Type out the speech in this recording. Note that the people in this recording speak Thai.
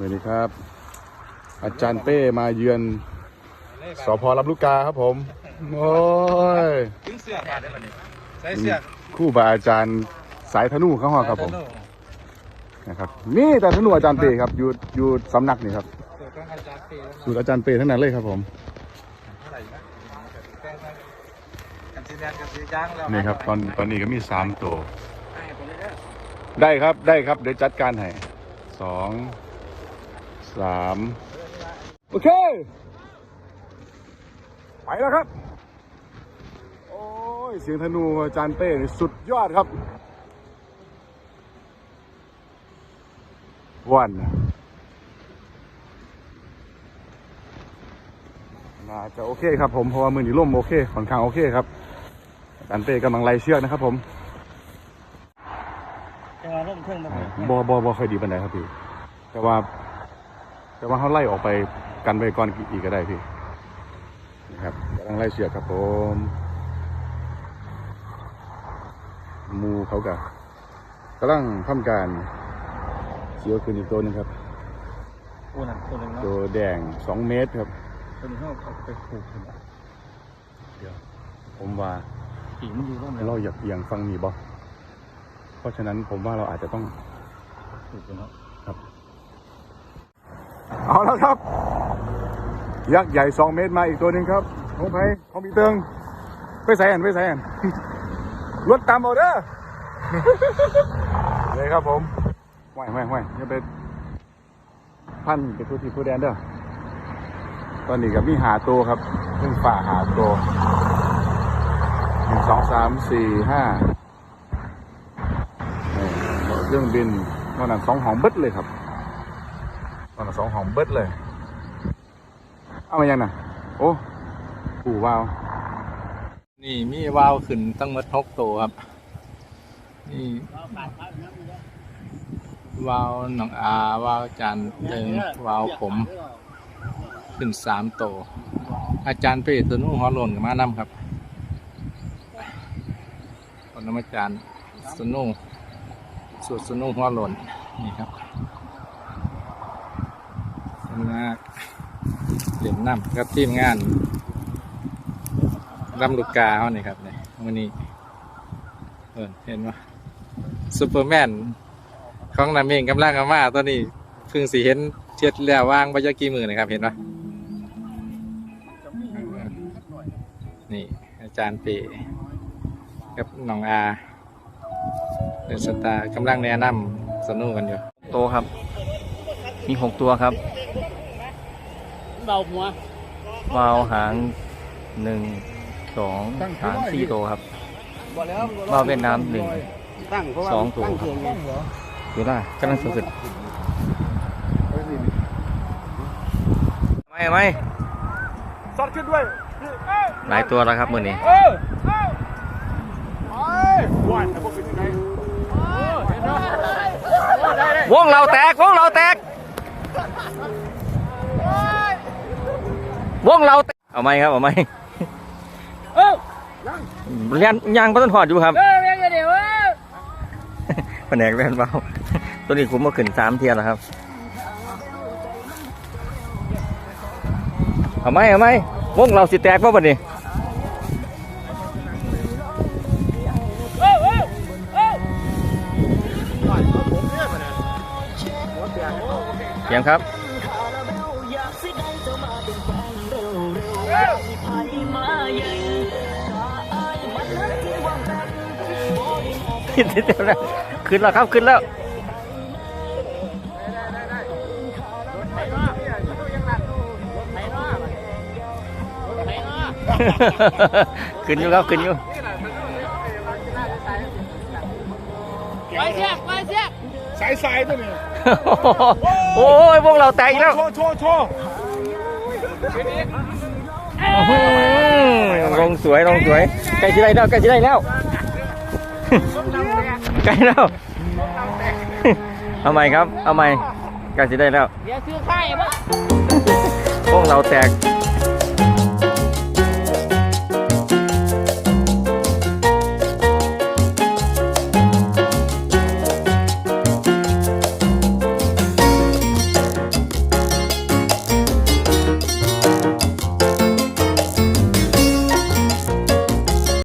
สวัสดีครับ อาจารย์เป้มาเยือนสพรับลูกกาครับผม โอ้ยถึงเสือกได้บัดนี้ใส่เสือกครู่บาอาจารย์สายธนูเข้าห้องครับผมนะครับนี่แต่ธนูอาจารย์เป้ครับอยู่อยู่สำนักนี่ครับสูตรอาจารย์เป้สูตรอาจารย์เป้ทั้งนั้นเลยครับผมนี่ครับตอนตอนนี้ก็มีสามตัว ได้ครับได้ครับเดี๋ยวจัดการให้สอง สามโอเค ไปแล้วครับ โอ้ย เสียงธนูอาจารย์เป้นี่สุดยอดครับวันน่าจะโอเคครับผม เพราะว่ามือหนีล่มโอเคค่อนข้างโอเคครับอาจารย์เป้กำลังไล่เชือกนะครับผมจังหวะร่มเครื่องมาบอบอบอค่อยดีปันไดครับพี่ แต่ว่า แต่ว่าเขาไล่ออกไปกันไปก่อนอีกก็ได้พี่นะครับกำลังไล่เชือกครับผมหมูเขากะกำลังทำการเสียวขึ้นอีกตัวหนึงครับโอ้นั่นตัวนึงเนาะตัวแดงสองเมตรครับตัวนึงเขาเอาไปผูกขึ้นมาเดี๋ยวผมว่าผีมันอยู่ร่มเราอยากเอียงฟังนี่บอเพราะฉะนั้นผมว่าเราอาจจะต้องผูกกันเนาะ เอาแล้วครับ ยักษ์ใหญ่สองเมตรมาอีกตัวหนึ่งครับของไผ่ของพี่เติงไปใส่อันไปใส่อันรถตามเอาเด้อเลยครับผมห่วยห่วยห่วยอย่าไปพันไปทุกที่ทุกแดนเด้อตอนนี้กับมีหาตัวครับเพิ่งฝ่าหาตัวหนึ่งสองสามสี่ห้าเครื่องบินวันนั้นสองหองเบิดเลยครับ ตอนสองหอมเบิดเลย เอามายังน่ะ โอ้ปู่วาว นี่มีวาวขึ้นตั้งมดหกตัวครับ นี่วาวหนองอาวาวจานเติงวาวผม ขึ้นสามโต อาจารย์เปรตตัวนู้นหัวโลนกับมานำครับคนน้ำอาจารย์สนุสูตรสนุงหัวโลนนี่ครับ สำนักเหรียญน้ำกับทีมงานรำลูกกาเขานี่ครับเนี่ยวันนี้เออเห็นไหมซูเปอร์แมนของนำเองกำลังเอามาตัวนี้เพิ่งสีเห็นเช็ดแล้ววางไปจะกี่มือนะครับเห็นไหมนี่อาจารย์เปกับน้องอาเดนสตาร์กำลังแนะนำสนุกกันอยู่ โตครับ มีหกตัวครับเบาหัววาวหางหนึ่งสองสามสี่ตัวครับวาวเวียดนามหนึ่งตั้งเพราะว่าสองตัวตั้งครับเขียงอยู่อยู่ได้กำลังสุดไม่ไม่ซอดขึ้นด้วยหลายตัวแล้วครับมือนี้เออเออไปว่านแต่พวกเป็นยังไงวงเราแตกวงเราแตก วงเราแตกเอาไหมครับเอาไหมเออเรียนยางพันหอดอยู่ครับเออเรียกกันเดี๋ยวเออแผนกเล่นเบาตัวนี้ผมมาขึ้นสามเทียแล้วครับเอาไหมเอาไหมวงเราสิแตกเพราะบัดนี้เออเออเออเสียงครับขึ้นแล้วขึ้นแล้วครับขึ้นแล้วขึ้นอยู่ครับขึ้นอยู่ไปเสียไปเสียสายสายตัวนี้โอ้ยพวกเราแตกอีกแล้วโชว์โชว์โชว์อื้อหือลงสวยลงสวยใกล้จะได้แล้วใกล้จะได้แล้ว ใกล้แล้ว เอาใหม่ครับ เอาใหม่ใกล้จะได้แล้วเดี๋ยวซื้อไข่ปะพวกเราแตก